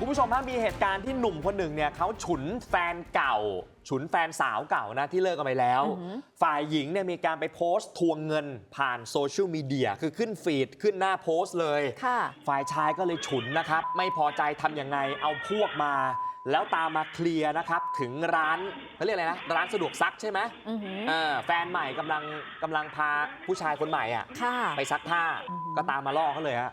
คุณผู้ชมฮะมีเหตุการณ์ที่หนุ่มคนหนึ่งเนี่ยเขาฉุนแฟนเก่า ฉุนแฟนสาวเก่านะที่เลิกกันไปแล้วอือหือฝ่ายหญิงเนี่ยมีการไปโพสต์ทวงเงินผ่านโซเชียลมีเดียคือขึ้นฟีดขึ้นหน้าโพสต์เลยค่ะฝ่ายชายก็เลยฉุนนะครับ ไม่พอใจทำยังไงเอาพวกมา แล้วตามมาเคลียร์นะครับ ถึงร้านเขาเรียกอะไรนะ ร้านสะดวกซักใช่ไหมอือหือเออแฟนใหม่กำลังกำลังพาผู้ชายคนใหม่อะค่ะไปซักผ้าอือหือก็ตามมาล่อเขาเลยฮะ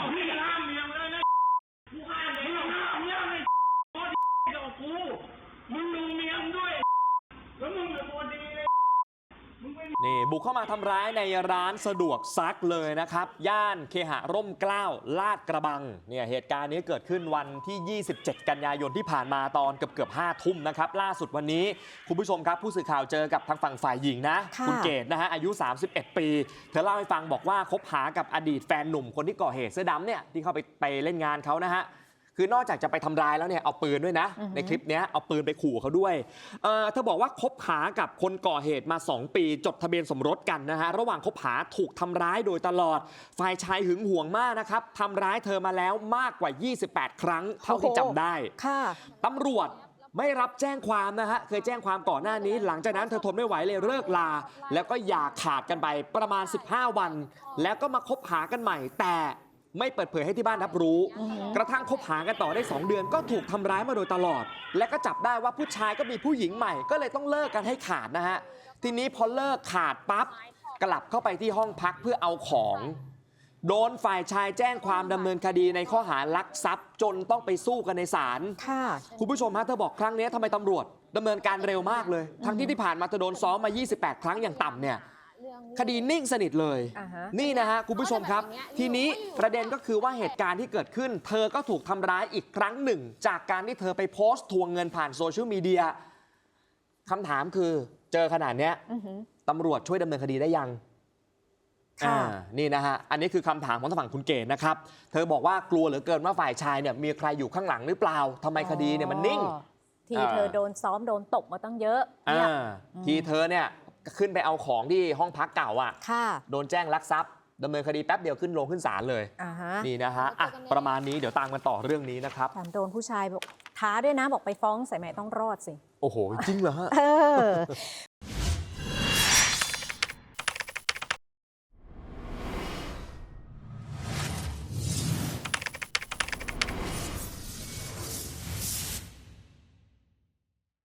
นี่บุกเข้ามาทำร้ายในร้านสะดวกซักเลยนะครับ ย่านเคหะร่มเกล้าลาดกระบังเนี่ยเหตุการณ์นี้เกิดขึ้นวันที่ 27 กันยายนที่ผ่านมาตอนเกือบเกือบ5ทุ่มนะครับ ล่าสุดวันนี้ คุณผู้ชมครับ ผู้สื่อข่าวเจอกับทางฝั่งฝ่ายหญิงนะ ค่ะณเกดนะฮะอายุ 31 ปี เธอเล่าให้ฟังบอกว่าคบหากับอดีตแฟนหนุ่มคนที่ก่อเหตุเสื้อดำเนี่ยที่เข้าไปไปเล่นงานเขานะฮะ คือนอกจากจะไปทำร้ายแล้วเนี่ยเอาปืนด้วยนะอือหือในคลิปเนี้ยเอาปืนไปขู่เขาด้วยเอ่อเธอบอกว่าคบหากับคนก่อเหตุมา 2 ปีจดทะเบียนสมรสกันนะฮะระหว่างคบหาถูกทำร้ายโดยตลอด ฝ่ายชายหึงหวงมากนะครับทำร้ายเธอมาแล้วมากกว่า 28 ครั้งเท่าที่จำได้ค่ะตำรวจไม่รับแจ้งความนะฮะ เคยแจ้งความก่อนหน้านี้ หลังจากนั้นเธอทนไม่ไหวเลยเลิกลา แล้วก็อย่าขาดกันไปประมาณ 15 วัน แล้วก็มาคบหากันใหม่ แต่ ไม่เปิดเผยให้ที่บ้านรับรู้อือหือกระทั่งคบหากันต่อได้ 2 เดือนก็ถูกทำร้ายมาโดยตลอด และก็จับได้ว่าผู้ชายก็มีผู้หญิงใหม่ ก็เลยต้องเลิกกันให้ขาดนะฮะ ทีนี้พอเลิกขาดปั๊บกลับเข้าไปที่ห้องพักเพื่อเอาของ โดนฝ่ายชายแจ้งความดำเนินคดีในข้อหาลักทรัพย์ จนต้องไปสู้กันในศาล ค่ะ คุณผู้ชมฮะเธอบอกครั้งนี้ทำไมตำรวจดำเนินการเร็วมากเลย ทั้งที่ที่ผ่านมาเธอโดนซ้อมมา 28 ครั้งอย่างต่ำเนี่ย คดีนิ่งสนิทเลย อ่าฮะ นี่นะฮะคุณผู้ชมครับ ทีนี้ประเด็นก็คือว่าเหตุการณ์ที่เกิดขึ้น เธอก็ถูกทำร้ายอีกครั้งหนึ่ง จากการที่เธอไปโพสต์ทวงเงินผ่านโซเชียลมีเดียคำถามคือเจอขนาดเนี้ยอือหือ ตำรวจช่วยดำเนินคดีได้ยังค่ะ อ่านี่นะฮะ อันนี้คือคำถามของทางฝั่งคุณเกศนะครับ เธอบอกว่ากลัวเหลือเกินว่าฝ่ายชายเนี่ยมีใครอยู่ข้างหลังหรือเปล่าทำไมคดีเนี่ยมันนิ่งอ๋อทีอ่าเธอโดนซ้อมโดนตบมาตั้งเยอะอ่าเนี่ยทีเธอเนี่ย ขึ้นไปเอาของที่ห้องพักเก่าอะ ค่ะ โดนแจ้งลักทรัพย์ดำเนินคดีแป๊บเดียวขึ้นลงขึ้นศาลเลย อ่าฮะนี่นะฮะอะประมาณนี้เดี๋ยวตามกันต่อเรื่องนี้นะครับ แถมโดนผู้ชายบอกท้าด้วยนะ บอกไปฟ้องสายใหม่ต้องรอดสิ โอ้โห จริงเหรอฮะ เออ